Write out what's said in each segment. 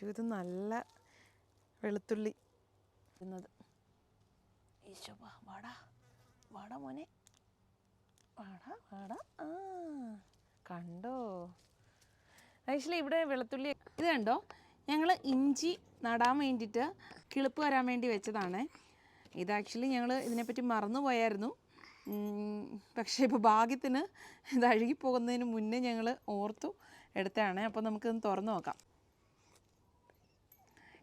ശ്ശോ, ഇത് നല്ല വെളുത്തുള്ളി. ഇരുന്നത് ഈശോ വാടാ. വാടാ മോനെ. വാടാ വാടാ. ആ കണ്ടോ? ആക്ച്വലി ഇവിടെ വെളുത്തുള്ളി ഇത് കണ്ടോ? ഞങ്ങൾ ഇഞ്ചി നടാൻ വേണ്ടിയിട്ട് കിളിപ്പ് വരാൻ വേണ്ടി വെച്ചതാണ്. ഇത് ആക്ച്വലി ഞങ്ങൾ ഇതിനെപ്പറ്റി മറന്നു പോയായിരുന്നു. പക്ഷേ ഇപ്പോൾ ഭാഗ്യത്തിന് ഇത് അഴുകിപ്പോകുന്നതിന് മുന്നേ ഞങ്ങൾ ഓർത്തു എടുത്തതാണ്. അപ്പോൾ നമുക്കിത് തുറന്നു നോക്കാം.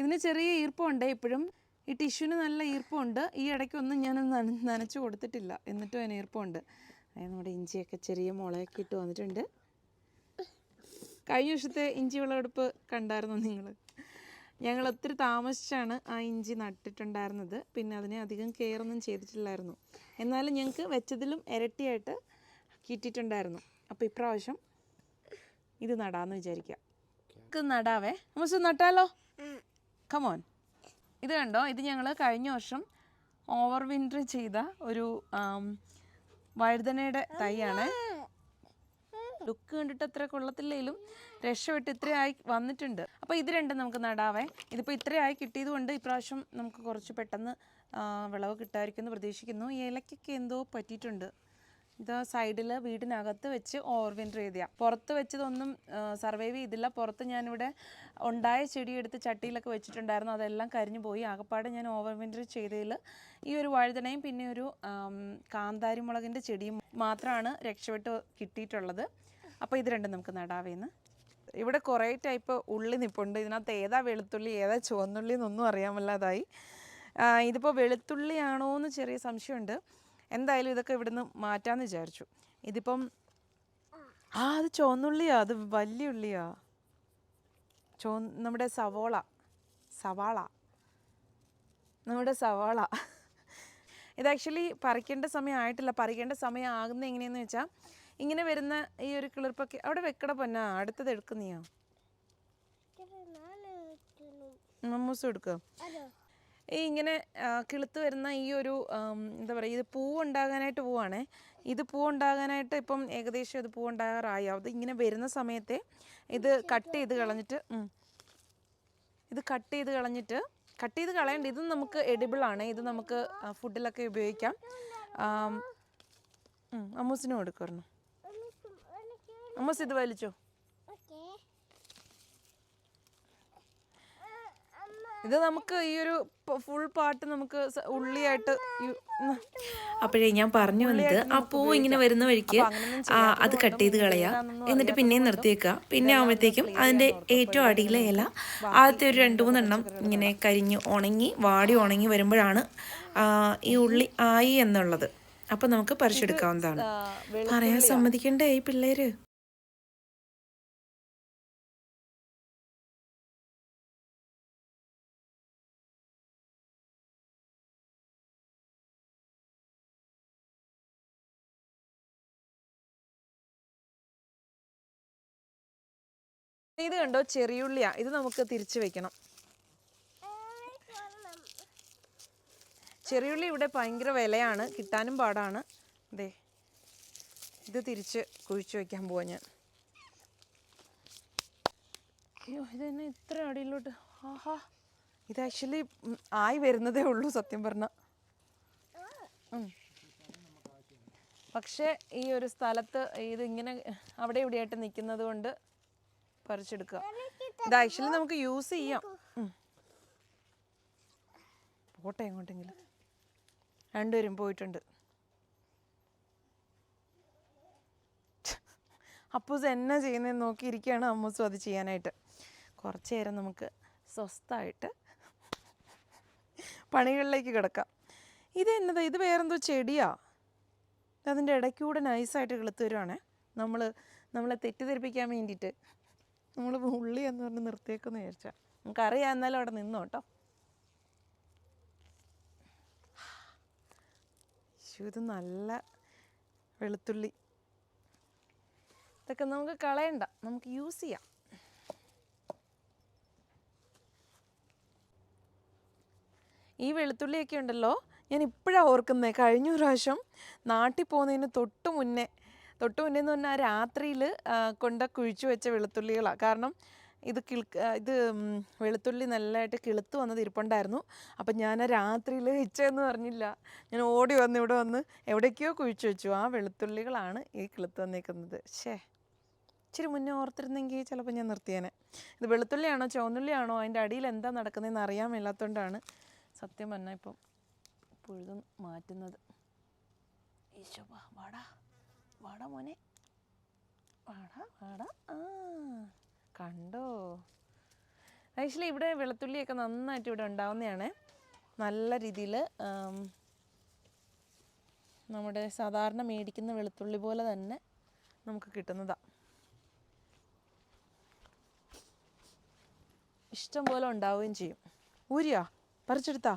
ഇതിന് ചെറിയ ഈർപ്പമുണ്ട് ഇപ്പോഴും. ഈ ടിഷ്യൂവിന് നല്ല ഈർപ്പമുണ്ട്. ഈ ഇടയ്ക്കൊന്നും ഞാൻ നന നനച്ച് കൊടുത്തിട്ടില്ല. എന്നിട്ടും അതിന് ഈർപ്പമുണ്ട്. അതായത് നമ്മുടെ ഇഞ്ചിയൊക്കെ ചെറിയ മുളയൊക്കെ ഇട്ട് വന്നിട്ടുണ്ട്. കഴിഞ്ഞ വർഷത്തെ ഇഞ്ചി വിളവെടുപ്പ് കണ്ടായിരുന്നു നിങ്ങൾ ഞങ്ങൾ ഒത്തിരി താമസിച്ചാണ് ആ ഇഞ്ചി നട്ടിട്ടുണ്ടായിരുന്നത്. പിന്നെ അതിനെ അധികം കെയർ ഒന്നും ചെയ്തിട്ടില്ലായിരുന്നു. എന്നാലും ഞങ്ങൾക്ക് വെച്ചതിലും ഇരട്ടിയായിട്ട് കിട്ടിയിട്ടുണ്ടായിരുന്നു. അപ്പോൾ ഇപ്രാവശ്യം ഇത് നടാമെന്ന് വിചാരിക്കാം. നമുക്ക് നടാവേ. നമുക്ക് നട്ടാലോ കമോൻ ഇത് കണ്ടോ? ഇത് ഞങ്ങൾ കഴിഞ്ഞ വർഷം ഓവർ വിന്റർ ചെയ്ത ഒരു വഴുതനയുടെ തൈയാണ്. ലുക്ക് കണ്ടിട്ട് അത്ര കൊള്ളത്തില്ലെങ്കിലും രക്ഷപ്പെട്ട് ഇത്രയായി വന്നിട്ടുണ്ട്. അപ്പോൾ ഇത് രണ്ടും നമുക്ക് നടാവേ. ഇതിപ്പോൾ ഇത്രയായി കിട്ടിയത് കൊണ്ട് ഇപ്രാവശ്യം നമുക്ക് കുറച്ച് പെട്ടെന്ന് വിളവ് കിട്ടായിരിക്കും എന്ന് പ്രതീക്ഷിക്കുന്നു. ഈ ഇലക്കൊക്കെ എന്തോ പറ്റിയിട്ടുണ്ട്. ഇത് സൈഡിൽ വീടിനകത്ത് വെച്ച് ഓവർ വിന്റർ ചെയ്തയാ പുറത്ത് വെച്ചതൊന്നും സർവൈവ് ചെയ്തില്ല. പുറത്ത് ഞാനിവിടെ ഉണ്ടായ ചെടി എടുത്ത് ചട്ടിയിലൊക്കെ വെച്ചിട്ടുണ്ടായിരുന്നു. അതെല്ലാം കരിഞ്ഞു പോയി. ആകപ്പാടെ ഞാൻ ഓവർ വിന്റർ ചെയ്തതിൽ ഈ ഒരു വഴുതനയും പിന്നെ ഒരു കാന്താരിമുളകിന്റെ കാന്താരി മുളകിന്റെ ചെടിയും മാത്രമാണ് രക്ഷപ്പെട്ട് കിട്ടിയിട്ടുള്ളത്. അപ്പോൾ ഇത് രണ്ടും നമുക്ക് നടാവേന്ന്. ഇവിടെ കുറേ ടൈപ്പ് ഉള്ളി നിപ്പുണ്ട്. ഇതിനകത്ത് ഏതാ വെളുത്തുള്ളി ഏതാ ചുവന്നുള്ളി എന്നൊന്നും അറിയാമല്ലാതായി ഇതിപ്പോൾ വെളുത്തുള്ളിയാണോ എന്ന് ചെറിയ സംശയമുണ്ട്. എന്തായാലും ഇതൊക്കെ ഇവിടുന്ന് മാറ്റാമെന്ന് വിചാരിച്ചു. ഇതിപ്പം ആ അത് ചുവന്നുള്ളിയാ അത് വലിയ ഉള്ളിയാ. ചോ നമ്മുടെ സവോള സവാള നമ്മുടെ സവാള. ഇത് ആക്ച്വലി പറിക്കേണ്ട സമയം ആയിട്ടില്ല. പറിക്കേണ്ട സമയം ആകുന്നത് എങ്ങനെയെന്ന് വെച്ചാൽ ഇങ്ങനെ വരുന്ന ഈ ഒരു കിളിർപ്പൊക്കെ അവിടെ വെക്കട പൊന്നാ അടുത്തത് എടുക്കുന്നയോ മമ്മൂസ് എടുക്കുക ഈ ഇങ്ങനെ കിളുത്ത് വരുന്ന ഈ ഒരു എന്താ പറയുക ഇത് പൂ ഉണ്ടാകാനായിട്ട് പോവാണേ. ഇത് പൂ ഉണ്ടാകാനായിട്ട് ഇപ്പം ഏകദേശം ഇത് പൂ ഉണ്ടാകാറായി? അത് ഇങ്ങനെ വരുന്ന സമയത്തെ ഇത് കട്ട് ചെയ്ത് കളഞ്ഞിട്ട് ഇത് കട്ട് ചെയ്ത് കളഞ്ഞിട്ട് കട്ട് ചെയ്ത് കളയണ്ട. ഇതും നമുക്ക് എഡിബിൾ ആണ്. ഇത് നമുക്ക് ഫുഡിലൊക്കെ ഉപയോഗിക്കാം. അമ്മൂസിനും എടുക്കുമായിരുന്നു അമ്മൂസ് ഇത് വലിച്ചോ? ഇത് നമുക്ക് ഈ ഒരു ഫുൾ പാട്ട് നമുക്ക് ഉള്ളിയായിട്ട് അപ്പോഴേ ഞാൻ പറഞ്ഞു വന്നത് ആ പൂ ഇങ്ങനെ വരുന്ന വഴിക്ക് അത് കട്ട് ചെയ്ത് കളയുക എന്നിട്ട് പിന്നെയും നിർത്തിയേക്കുക പിന്നെ ആകുമ്പോഴത്തേക്കും അതിന്റെ ഏറ്റവും അടിയിലെ ഇല ആദ്യത്തെ ഒരു രണ്ട് മൂന്നെണ്ണം ഇങ്ങനെ കരിഞ്ഞ് ഉണങ്ങി വാടി ഉണങ്ങി വരുമ്പോഴാണ് ഈ ഉള്ളി ആയി എന്നുള്ളത്. അപ്പം നമുക്ക് പറിച്ചെടുക്കാവുന്നതാണ്. പറയാൻ സമ്മതിക്കണ്ടേ ഈ പിള്ളേര്? ഇത് കണ്ടോ? ചെറിയുള്ളിയാ. ഇത് നമുക്ക് തിരിച്ചു വെക്കണം. ചെറിയുള്ളി ഇവിടെ ഭയങ്കര വിലയാണ്. കിട്ടാനും പാടാണ്. അതെ ഇത് തിരിച്ച് കുഴിച്ചു വെക്കാൻ പോവാ ഞാൻ. ഇത് തന്നെ ഇത്ര അടിയിലോട്ട്. ആഹാ. ഇത് ആക്ച്വലി ആയി വരുന്നതേ ഉള്ളൂ സത്യം പറഞ്ഞ. പക്ഷേ ഈ ഒരു സ്ഥലത്ത് ഇത് ഇങ്ങനെ അവിടെ ഇവിടെയായിട്ട് നിൽക്കുന്നത് കൊണ്ട് പറിച്ചെടുക്കുക ഇത് ആക്ച്വലി നമുക്ക് യൂസ് ചെയ്യാം. പോട്ടെ എങ്ങോട്ടെങ്കിലും. രണ്ടുപേരും പോയിട്ടുണ്ട്. അപ്പൂസ് എന്നാ ചെയ്യുന്നതെന്ന് നോക്കിയിരിക്കുകയാണ് അമ്മൂസും അത് ചെയ്യാനായിട്ട്. കുറച്ച് നേരം നമുക്ക് സ്വസ്ഥമായിട്ട് പണികളിലേക്ക് കിടക്കാം. ഇത് എന്നതാ? ഇത് വേറെന്തോ ചെടിയാ? അതിന്റെ ഇടയ്ക്കൂടെ നൈസായിട്ട് കിളുത്ത് വരുവാണേ. നമ്മൾ നമ്മളെ തെറ്റിദ്ധരിപ്പിക്കാൻ വേണ്ടിയിട്ട്. നമ്മൾ ഉള്ളി എന്ന് പറഞ്ഞ് നിർത്തിയേക്കെന്ന് വിചാരിച്ചാൽ നമുക്കറിയാം എന്നാലും അവിടെ നിന്നു കേട്ടോ. ഇത് നല്ല വെളുത്തുള്ളി. ഇതൊക്കെ നമുക്ക് കളയണ്ട നമുക്ക് യൂസ് ചെയ്യാം. ഈ വെളുത്തുള്ളിയൊക്കെ ഉണ്ടല്ലോ ഞാൻ ഇപ്പോഴാണ് ഓർക്കുന്നത് കഴിഞ്ഞ പ്രാവശ്യം നാട്ടിൽ പോകുന്നതിന് തൊട്ട് മുന്നേ തൊട്ട് മുന്നേ എന്ന് പറഞ്ഞാൽ രാത്രിയിൽ കൊണ്ട കുഴിച്ചു വെച്ച വെളുത്തുള്ളികളാണ് കാരണം ഇത് കിളുക്ക ഇത് വെളുത്തുള്ളി നല്ലതായിട്ട് കിളുത്ത് വന്നത് ഇരിപ്പുണ്ടായിരുന്നു. അപ്പം ഞാൻ രാത്രിയിൽ ഇച്ചയെന്ന് പറഞ്ഞില്ല. ഞാൻ ഓടി വന്ന് ഇവിടെ വന്ന് എവിടേക്കോ കുഴിച്ചു വെച്ചു. ആ വെളുത്തുള്ളികളാണ് ഈ കിളുത്ത് വന്നേക്കുന്നത്. ഷേ ഇച്ചിരി മുന്നേ ഓർത്തിരുന്നെങ്കിൽ ചിലപ്പോൾ ഞാൻ നിർത്തിയേനെ. ഇത് വെളുത്തുള്ളിയാണോ ചുവന്നുള്ളിയാണോ അതിന്റെ അടിയിൽ എന്താ നടക്കുന്നതെന്ന് അറിയാൻ മേലാത്തതുകൊണ്ടാണ് സത്യം പറഞ്ഞാൽ ഇപ്പം പുഴുതും മാറ്റുന്നത്. ഈശോ വാടാ. വാടാ മോനെ. വാടാ വാടാ. ആ കണ്ടോ? ആക്ച്വലി ഇവിടെ വെളുത്തുള്ളിയൊക്കെ നന്നായിട്ട് ഇവിടെ ഉണ്ടാവുന്നതാണ്. നല്ല രീതിയിൽ നമ്മുടെ സാധാരണ മേടിക്കുന്ന വെളുത്തുള്ളി പോലെ തന്നെ നമുക്ക് കിട്ടുന്നതാണ് ഇഷ്ടം പോലെ ഉണ്ടാവുകയും ചെയ്യും. ഊരിയാ? പറിച്ചെടുത്താ?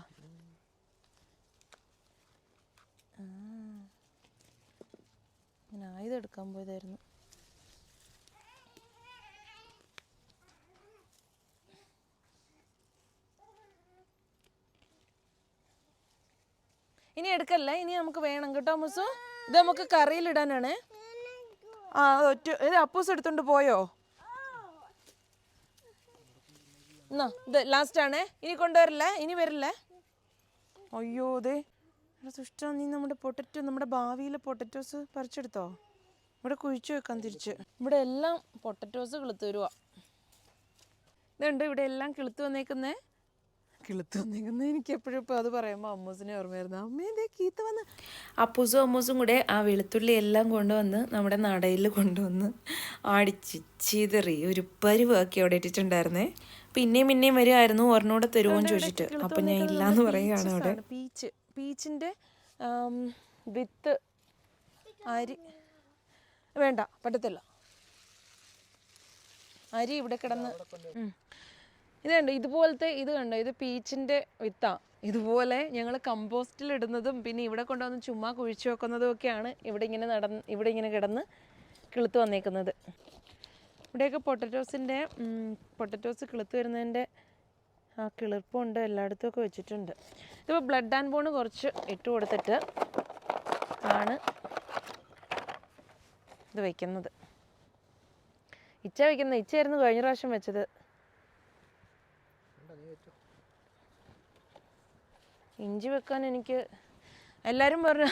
ഞാൻ ആയുധം എടുക്കാൻ പോയതായിരുന്നു. ഇനി എടുക്കല്ല? ഇനി നമുക്ക് വേണം കേട്ടോ മുസു. ഇത് നമുക്ക് കറിയിലിടാനാണ്. ആ ഒറ്റ ഇത് അപ്പൂസ് എടുത്തോണ്ട് പോയോ? എന്നാ ഇത് ലാസ്റ്റ് ആണേ. ഇനി കൊണ്ടുവരില്ല? ഇനി വരില്ല? അയ്യോ സുഷ്ട നീ നമ്മുടെ പൊട്ടറ്റോ നമ്മുടെ ഭാവിയിലെ പൊട്ടറ്റോസ് പറിച്ചെടുത്തോ? ഇവിടെ കുഴിച്ചു വെക്കാൻ തിരിച്ച്. ഇവിടെ എല്ലാം പൊട്ടറ്റോസ് കിളുത്ത് വരുവാ. ഇതുണ്ട് ഇവിടെ എല്ലാം കിളുത്ത് വന്നേക്കുന്നേ? കിളുത്ത് വന്നേക്കുന്നേ? എനിക്ക് എപ്പോഴും ഇപ്പോൾ അത് പറയുമ്പോൾ അമ്മൂസിനെ ഓർമ്മയായിരുന്നു. അമ്മേ ഇതേ കീത്ത് വന്ന്. അപ്പൂസും അമ്മൂസും കൂടെ ആ വെളുത്തുള്ളി എല്ലാം കൊണ്ടുവന്ന് നമ്മുടെ നടയിൽ കൊണ്ടുവന്ന് അടിച്ച് ചീതറി ഒരു പരുവാക്കി അവിടെ ഇട്ടിട്ടുണ്ടായിരുന്നേ. പിന്നെയും പിന്നെയും വരുമായിരുന്നു ഒരെണ്ണൂടെ തരുമോന്ന് ചോദിച്ചിട്ട്. അപ്പൊ ഞാൻ ഇല്ലാന്ന് പറയുകയാണ് അവിടെ. പീച്ച് പീച്ചിന്റെ വിത്ത് അരി. വേണ്ട പറ്റത്തില്ല. അരി ഇവിടെ കിടന്ന്. ഇത് കണ്ടോ ഇതുപോലത്തെ ഇത് കണ്ടോ ഇത് പീച്ചിന്റെ വിത്താ. ഇതുപോലെ ഞങ്ങൾ കമ്പോസ്റ്റിൽ ഇടുന്നതും പിന്നെ ഇവിടെ കൊണ്ടുവന്ന് ചുമ്മാ കുഴിച്ചു വെക്കുന്നതും ഒക്കെയാണ് ഇവിടെ ഇങ്ങനെ നടന്ന് ഇവിടെ ഇങ്ങനെ കിടന്ന് കിളുത്ത് വന്നേക്കുന്നത്. ഇവിടെയൊക്കെ പൊട്ടറ്റോസിന്റെ പൊട്ടറ്റോസ് കിളുത്ത് വരുന്നതിന്റെ ആ കിളിർപ്പുണ്ട് എല്ലായിടത്തും ഒക്കെ വെച്ചിട്ടുണ്ട്. ഇതിപ്പോൾ ബ്ലഡ് ആൻഡ് ബോൺ കുറച്ച് ഇട്ട് കൊടുത്തിട്ട് ആണ് ഇത് വയ്ക്കുന്നത് ഇച്ച വയ്ക്കുന്നത് ഇച്ചയായിരുന്നു കഴിഞ്ഞ പ്രാവശ്യം വെച്ചത്. ഇഞ്ചി വെക്കാൻ എനിക്ക് എല്ലാവരും പറഞ്ഞു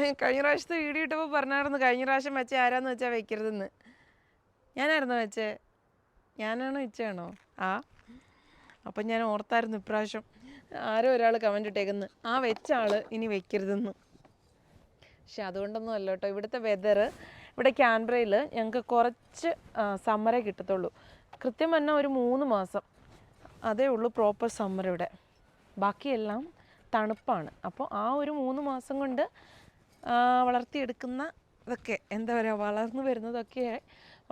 കഴിഞ്ഞ പ്രാവശ്യത്തെ വീഡിയോ ഇട്ടപ്പോൾ പറഞ്ഞായിരുന്നു കഴിഞ്ഞ പ്രാവശ്യം വെച്ച ആരാന്ന് വെച്ചാൽ വെക്കരുതെന്ന്. ഞാനായിരുന്നു വെച്ചേ? ഞാനാണോ ഇച്ചയാണോ? ആ. അപ്പം ഞാൻ ഓർത്തായിരുന്നു ഇപ്രാവശ്യം ആരോ ഒരാൾ കമന്റ് ഇട്ടേക്കുന്നു. ആ വെച്ച ആൾ ഇനി വെക്കരുതെന്ന്. പക്ഷെ അതുകൊണ്ടൊന്നും അല്ല കേട്ടോ. ഇവിടുത്തെ വെതർ ഇവിടെ ക്യാൻബ്രയിൽ ഞങ്ങൾക്ക് കുറച്ച് സമ്മറേ കിട്ടത്തുള്ളൂ. കൃത്യം പറഞ്ഞാൽ ഒരു മൂന്ന് മാസം. അതേ ഉള്ളൂ പ്രോപ്പർ സമ്മർ ഇവിടെ. ബാക്കിയെല്ലാം തണുപ്പാണ്. അപ്പോൾ ആ ഒരു മൂന്ന് മാസം കൊണ്ട് വളർത്തിയെടുക്കുന്ന ഇതൊക്കെ എന്താ പറയുക വളർന്നു വരുന്നതൊക്കെ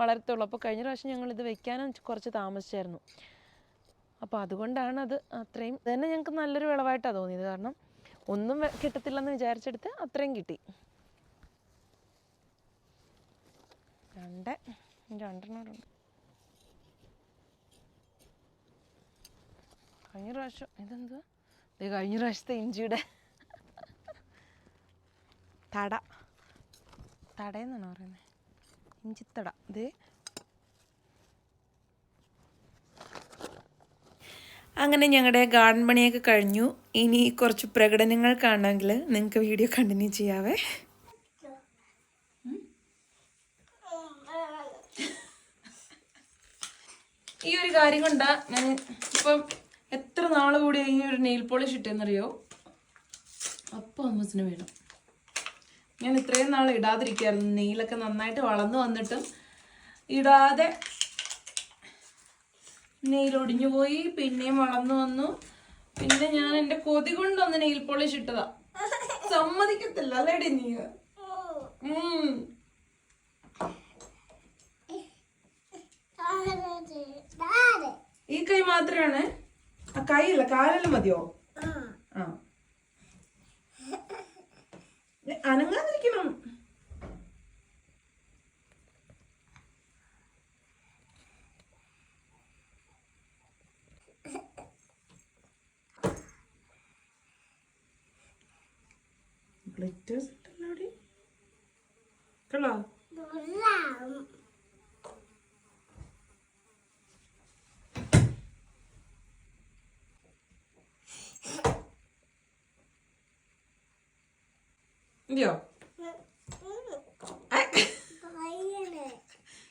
വളരത്തുള്ളൂ. അപ്പോൾ കഴിഞ്ഞ പ്രാവശ്യം ഇത് വെക്കാനും കുറച്ച് താമസിച്ചായിരുന്നു. അപ്പോൾ അതുകൊണ്ടാണ് അത് അത്രയും തന്നെ ഞങ്ങൾക്ക് നല്ലൊരു വിളവായിട്ടാണ് തോന്നിയത്. കാരണം ഒന്നും കിട്ടത്തില്ലെന്ന് വിചാരിച്ചെടുത്ത് അത്രയും കിട്ടി. രണ്ട് രണ്ടെണ്ണോടുണ്ട് കഴിഞ്ഞ പ്രാവശ്യം ഇതെന്താ ഇത് കഴിഞ്ഞ പ്രാവശ്യത്തെ ഇഞ്ചിയുടെ തട. തടയെന്നാണ് പറയുന്നത് ഇഞ്ചിത്തട. ഇത് അങ്ങനെ ഞങ്ങളുടെ ഗാർഡൻ പണിയൊക്കെ കഴിഞ്ഞു. ഇനി കുറച്ച് പ്രകടനങ്ങൾ കാണണമെങ്കിൽ നിങ്ങൾക്ക് വീഡിയോ കണ്ടിന്യൂ ചെയ്യാവേ. ഈ ഒരു കാര്യം കൊണ്ടാ ഞാൻ ഇപ്പം എത്ര നാൾ കൂടി ഈ ഒരു നെയിൽ പോളിഷ് ഇട്ടെന്നറിയോ? അപ്പം അമ്മസിന് വേണം. ഞാൻ ഇത്രയും നാൾ ഇടാതിരിക്കുകയായിരുന്നു നെയിലൊക്കെ നന്നായിട്ട് വളർന്നു വന്നിട്ടും ഇടാതെ നെയിൽ ഒടിഞ്ഞു പോയി പിന്നെയും വളർന്നു വന്നു. പിന്നെ ഞാൻ എന്റെ കൊതി കൊണ്ടൊന്ന് നെയിൽ പോളിഷ് ഇട്ടതാ. സമ്മതിക്കത്തില്ല അല്ലേടി നീ. ഈ കൈ മാത്രമാണ് ആ കൈയല്ല കാലെല്ലാം മതിയോ? ആ. ഏ, ഗ്ലിറ്റേഴ്സ് ഉണ്ടല്ലോ അവിടെ കണ്ടോ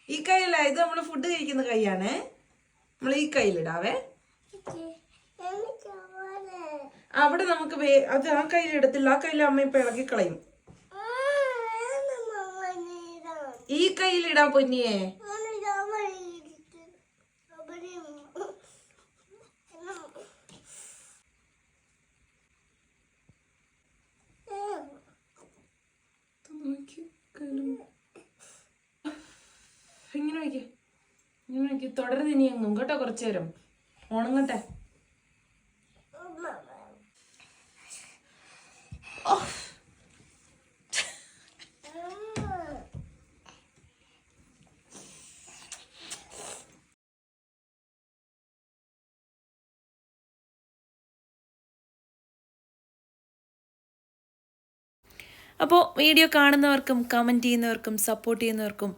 ഈ കൈയില ഇത് നമ്മൾ ഫുഡ് കഴിക്കുന്ന കൈയാണേ നമ്മൾ ഈ കൈയിലിടാവേ അവിടെ നമുക്ക് വേ- അത് ആ കയ്യിൽ എടുത്തില്ല. ആ കയ്യിൽ അമ്മ ഇളക്കി കളയും ഈ കയ്യിലിടാ പൊന്നിയെ. ഇങ്ങനെ വയ്ക്കേ. ഇങ്ങനെ വയ്ക്കേ. തുടരുത് ഇനി എങ്ങും. കേട്ടോ കുറച്ചു നേരം. ഉണങ്ങട്ടെ. അപ്പോൾ വീഡിയോ കാണുന്നവർക്കും കമന്റ് ചെയ്യുന്നവർക്കും സപ്പോർട്ട് ചെയ്യുന്നവർക്കും